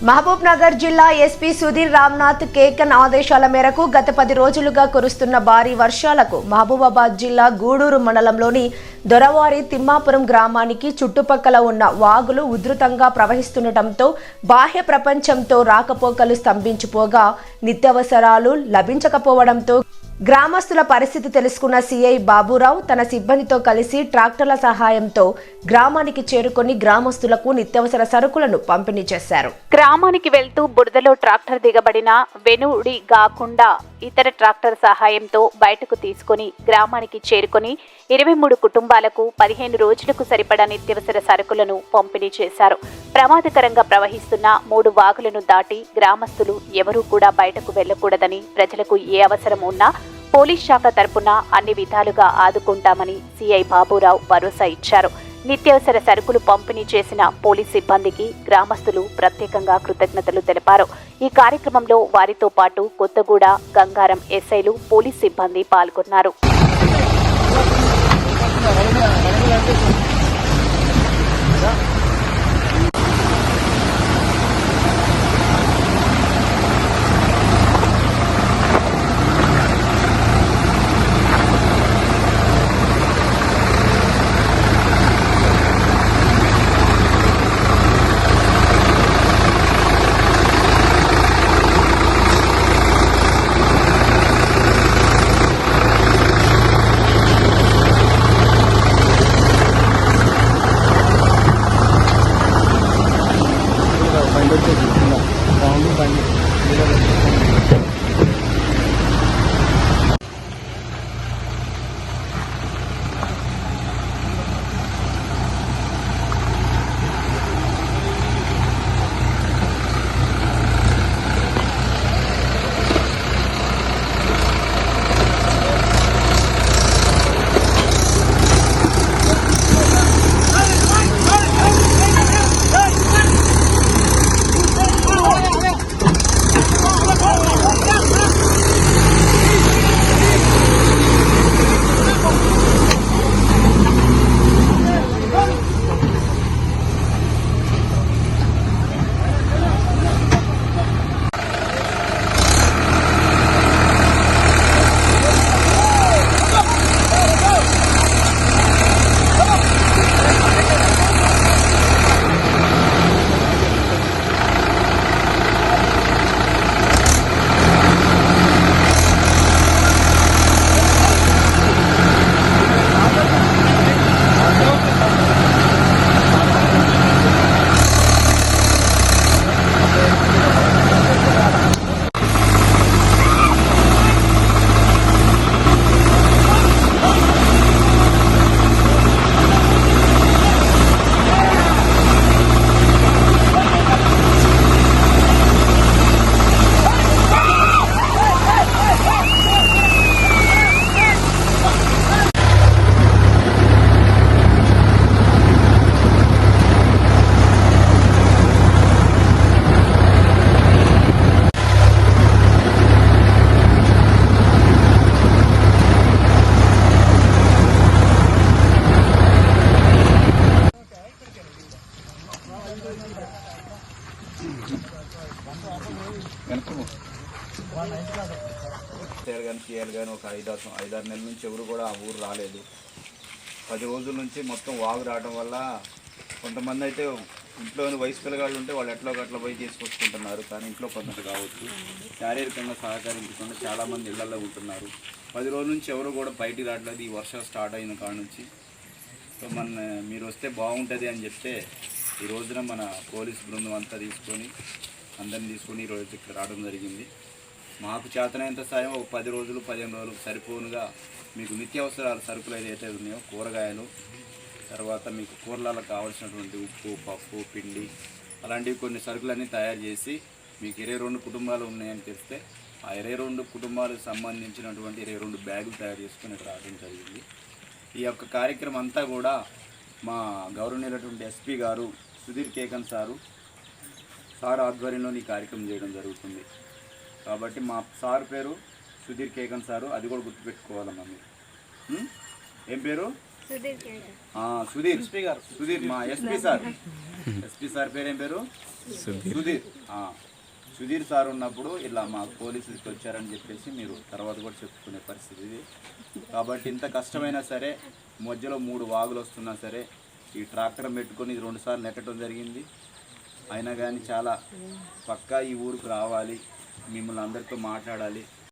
మహబూబ్ నగర్ జిల్లా ఎస్పీ సుధీర్ రామ్నాథ్ కేకన్ ఆదేశాల మేరకు గత పది రోజులుగా కురుస్తున్న భారీ వర్షాలకు మహబూబాబాద్ జిల్లా గూడూరు మండలంలోని దొరవారి తిమ్మాపురం గ్రామానికి చుట్టుపక్కల ఉన్న వాగులు ఉధృతంగా ప్రవహిస్తుండటంతో బాహ్య ప్రపంచంతో రాకపోకలు స్తంభించిపోగా నిత్యావసరాలు లభించకపోవడంతో గ్రామస్తుల పరిస్థితి తెలుసుకున్న సీఐ బాబురావు తన సిబ్బందితో కలిసి ట్రాక్టర్ల సహాయంతో గ్రామానికి చేరుకొని గ్రామస్తులకు నిత్యావసర సరుకులను పంపిణీ చేశారు. గ్రామానికి వెళ్తూ బురదలో ట్రాక్టర్ దిగబడిన వెనుడి గాకుండా ఇతర ట్రాక్టర్ సహాయంతో బయటకు తీసుకొని గ్రామానికి చేరుకొని ఇరవై మూడు కుటుంబాలకు పదిహేను రోజులకు సరిపడా నిత్యవసర సరుకులను పంపిణీ చేశారు. ప్రమాదకరంగా ప్రవహిస్తున్న మూడు వాగులను దాటి గ్రామస్తులు ఎవరూ కూడా బయటకు వెళ్ళకూడదని ప్రజలకు ఏ అవసరం ఉన్నా పోలీస్ శాఖ తరపున అన్ని విధాలుగా ఆదుకుంటామని సీఐ బాబురావు భరోసా ఇచ్చారు నిత్యావసర సరుకులు పంపిణీ చేసిన పోలీస్ సిబ్బందికి గ్రామస్తులు ప్రత్యేకంగా కృతజ్ఞతలు తెలిపారు ఈ కార్యక్రమంలో వారితో పాటు కొత్తగూడ గంగారం ఎస్ఐలు పోలీస్ సిబ్బంది పాల్గొన్నారు Yeah. 都这几天了，然后路半夜，没那。చేయాలి కానీ చేయాలి కానీ ఒక ఐదారు ఐదారు నెలల నుంచి ఎవరు కూడా ఆ ఊరు రాలేదు. పది రోజుల నుంచి మొత్తం వాగు రావడం వల్ల కొంతమంది అయితే ఇంట్లోని వయసు పిల్లగాళ్ళు ఉంటే వాళ్ళు ఎట్లా అట్లా పోయి తీసుకొచ్చుకుంటున్నారు. కానీ ఇంట్లో కొందరు కావచ్చు. శారీరకంగా సహకరించకుండా చాలామంది ఇళ్ళలో ఉంటున్నారు. పది రోజుల నుంచి ఎవరు కూడా బయటికి రావట్లేదు. ఈ వర్షం స్టార్ట్ అయిన కాడ నుంచి. సో మన మీరు వస్తే బాగుంటుంది అని చెప్తే ఈ రోజున మన పోలీస్ బృందం అంతా తీసుకొని అందరిని తీసుకొని ఈరోజు ఇక్కడ రావడం జరిగింది. మాకు చేతనైనంత సాయం ఒక పది రోజులు పదిహేను రోజులు సరిపోనుగా మీకు నిత్యావసరాలు సరుకులు ఏదైతే ఉన్నాయో కూరగాయలు తర్వాత మీకు కూరలలో కావాల్సినటువంటి ఉప్పు పప్పు పిండి అలాంటివి కొన్ని సరుకులన్నీ తయారు చేసి మీకు ఇరవై రెండు కుటుంబాలు ఉన్నాయని చెప్తే ఆ ఇరవై రెండు కుటుంబాలకు సంబంధించినటువంటి ఇరవై రెండు బ్యాగులు తయారు చేసుకొని ఇక్కడ రావడం జరిగింది. ఈ యొక్క కార్యక్రమం అంతా కూడా మా గౌరవనీయులటువంటి ఎస్పీ గారు సుధీర్ కేకన్ సారు సార్ ఆధ్వర్యంలో ఈ కార్యక్రమం చేయడం జరుగుతుంది. కాబట్టి మా సార్ పేరు సుధీర్ కేకన్ సారు అది కూడా గుర్తుపెట్టుకోవాలమ్మా మీరు? ఏం పేరు? ఆ, సుధీర్. ఎస్పీ గారు. సుధీర్ మా ఎస్పీ సార్. ఎస్పీ సార్ పేరేం పేరు? సుధీర్. ఆ, సుధీర్ సార్ ఉన్నప్పుడు ఇలా మా పోలీసులు ఇట్లా వచ్చారని చెప్పేసి మీరు తర్వాత కూడా చెప్పుకునే పరిస్థితి ఇది. కాబట్టి ఇంత కష్టమైనా సరే మధ్యలో మూడు వాగులు వస్తున్నా సరే ఈ ట్రాక్టర్ పెట్టుకొని రెండుసార్లు రెండు సార్లు నెట్టడం జరిగింది. అయినా కానీ చాలా పక్కా ఈ ఊరికి రావాలి. మిమ్మల్ని అందరితో మాట్లాడాలి.